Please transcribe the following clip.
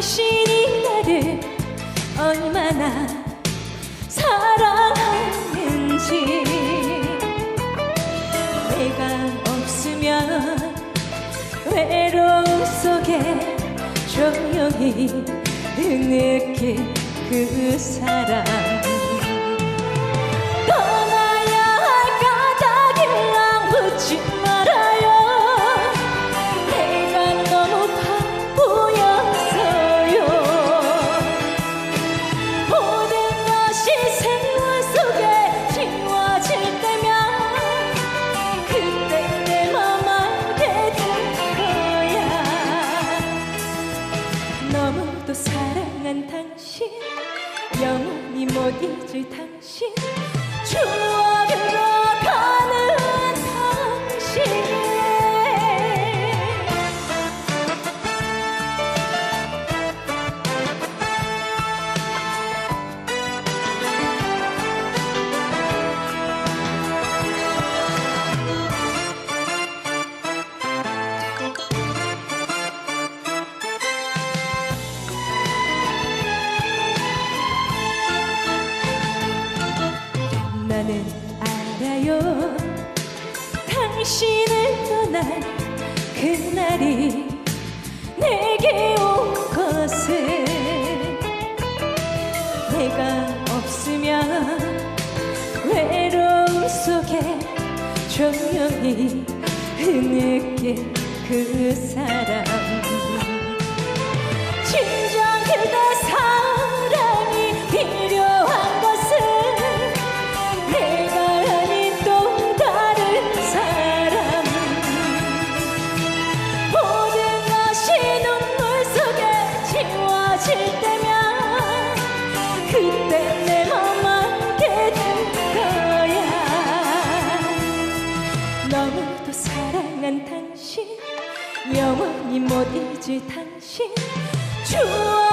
당신이 나를 얼마나 사랑하는지. 내가 없으면 외로움 속에 조용히 느낄 그 사랑. 떠나야 할까 다길랑 붙이 너무도 사랑한 당신. 영원히 못 잊을 당신. 추억 나는 알아요. 당신을 떠난 그날이 내게 온 것을. 내가 없으면 외로움 속에 조용히 흐느낀 그 사람 사랑한 당신 영원히 못 잊을 당신. 추억